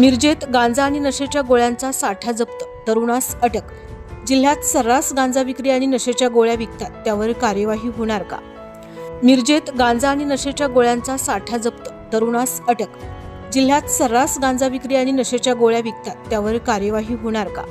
मिरजेत गांजा आणि नशेच्या गोळ्यांचा साठा जप्त. तरुणास अटक. जिल्ह्यात सर्रास गांजा विक्री आणि नशेच्या गोळ्या विकतात. त्यावर कार्यवाही होणार का? मिरजेत गांजा आणि नशेच्या गोळ्यांचा साठा जप्त. तरुणास अटक. जिल्ह्यात सर्रास गांजा विक्री आणि नशेच्या गोळ्या विकतात. त्यावर कार्यवाही होणार का?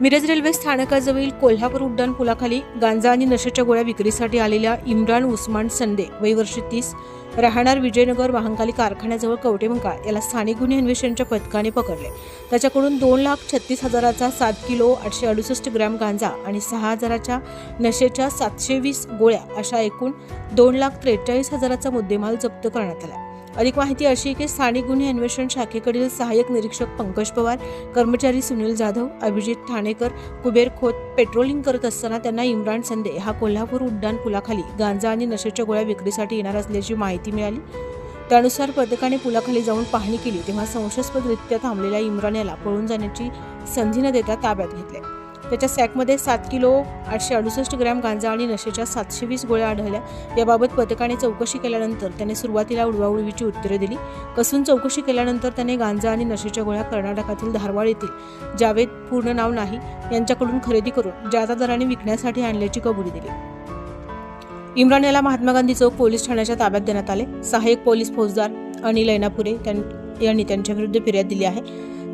मिरज रेल्वे स्थानकाजवळील कोल्हापूर उड्डाण पुलाखाली गांजा आणि नशेच्या गोळ्या विक्रीसाठी आलेल्या इम्रान उस्मान संदे वयवर्षी तीस राहणार विजयनगर वाहनकाली कारखान्याजवळ कवटेमंका याला स्थानिक गुन्हे अन्वेषणच्या पथकाने पकडले. त्याच्याकडून दोन लाख छत्तीस हजाराचा सात किलो आठशे अडुसष्ट ग्रॅम गांजा आणि सहा हजाराच्या नशेच्या सातशे वीस गोळ्या अशा एकूण दोन लाख त्रेचाळीस हजाराचा मुद्देमाल जप्त करण्यात आला. अधिक माहिती अशी की स्थानिक गुन्हे अन्वेषण शाखेकडील सहाय्यक निरीक्षक पंकज पवार कर्मचारी सुनील जाधव अभिजित ठाणेकर कुबेर खोत पेट्रोलिंग करत असताना त्यांना इम्रान संदे हा कोल्हापूर उड्डाण पुलाखाली गांजा आणि नशेच्या गोळ्या विक्रीसाठी येणार असल्याची माहिती मिळाली. त्यानुसार पथकाने पुलाखाली जाऊन पाहणी केली तेव्हा संशयास्पदरित्या थांबलेल्या इम्रान याला पळून जाण्याची संधी न देता ताब्यात घेतले. त्याच्या सॅकमध्ये सात किलो आठशे अडुसष्ट ग्रॅम गांजा आणि नशेच्या सातशे वीस गोळ्या आढळल्या. याबाबत पथकाने चौकशी केल्यानंतर त्याने सुरुवातीला उडवाउडवीची उत्तरे दिली. कसून चौकशी केल्यानंतर त्याने गांजा आणि नशेच्या गोळ्या कर्नाटकातील धारवाड येथील जावेद पूर्ण नाव नाही यांच्याकडून खरेदी करून जादा दराने विकण्यासाठी आणल्याची कबुली दिली. इम्रान याला महात्मा गांधी चौक पोलीस ठाण्याच्या ताब्यात देण्यात आले. सहाय्यक पोलीस फौजदार अनिल ऐनापुरे त्यां- यांनी त्यांच्याविरुद्ध फिर्याद दिली आहे.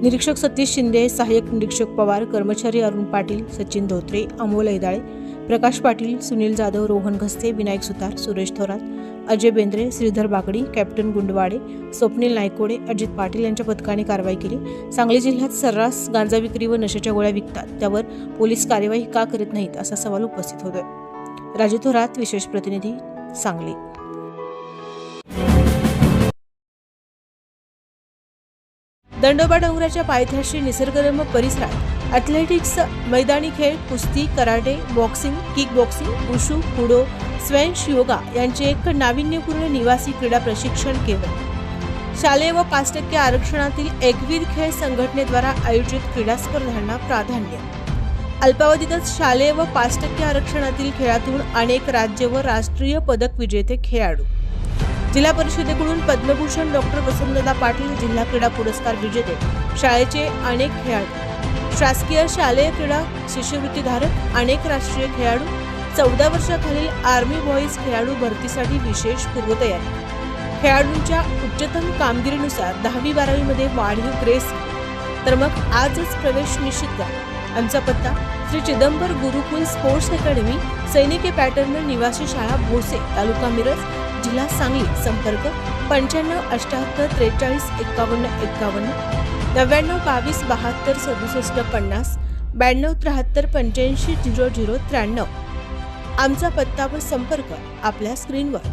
निरीक्षक सतीश शिंदे सहाय्यक निरीक्षक पवार कर्मचारी अरुण पाटील सचिन धोत्रे अमोल ऐदाळे प्रकाश पाटील सुनील जाधव रोहन घस्ते विनायक सुतार सुरेश थोरात अजय बेंद्रे श्रीधर बागडी कॅप्टन गुंडवाडे स्वप्नील नायकोडे अजित पाटील यांच्या पथकाने कारवाई केली. सांगली जिल्ह्यात सर्रास गांजा विक्री व नशेच्या गोळ्या विकतात. त्यावर पोलीस कार्यवाही का करीत नाहीत असा सवाल उपस्थित होतोय. राजू थोरात विशेष प्रतिनिधी सांगली. दंडोबा डोंगराच्या पायथ्याशी निसर्गरम्य परिसरात ॲथलेटिक्स मैदानी खेळ कुस्ती karate boxing kick boxing wushu kudo स्वयंश yoga यांचे एक नाविन्यपूर्ण निवासी क्रीडा प्रशिक्षण केंद्र. शालेय व पाच टक्के आरक्षणातील एकवीर खेळ संघटनेद्वारा आयोजित क्रीडा स्पर्धांना प्राधान्य. अल्पावधीतच शालेय व पाच टक्के आरक्षणातील खेळातून अनेक राज्य व राष्ट्रीय पदक विजेते खेळाडू. जिल्हा परिषदेकडून पद्मभूषण डॉक्टर वसंतदा पाटील जिल्हा क्रीडा पुरस्कार विजेते शाळेचे अनेक खेळाडू शासकीय शालेय क्रीडा शिष्यवृत्तीधारक अनेक राष्ट्रीय खेळाडू चौदा वर्षाखालील आर्मी बॉईज खेळाडू भरतीसाठी विशेष पूर्वतयारी. खेळाडूंच्या उच्चतम कामगिरीनुसार दहावी बारावीमध्ये वाढीव ग्रेस तर मग आजच प्रवेश निश्चित करा. आमचा पत्ता श्री चिदंबर गुरुकुल स्पोर्ट्स अकॅडमी सैनिकी पॅटर्न निवासी शाळा भोसे तालुका मिरज. जिल्हा सांगली संपर्क पंच्याण्णव अठ्याहत्तर त्रेचाळीस एक्कावन्न एक्कावन्न नव्याण्णव बावीस बहात्तर सदुसष्ट पन्नास ब्याण्णव त्र्याहत्तर पंच्याऐंशी झिरो झिरो त्र्याण्णव. आमचा पत्ता व संपर्क आपल्या स्क्रीनवर.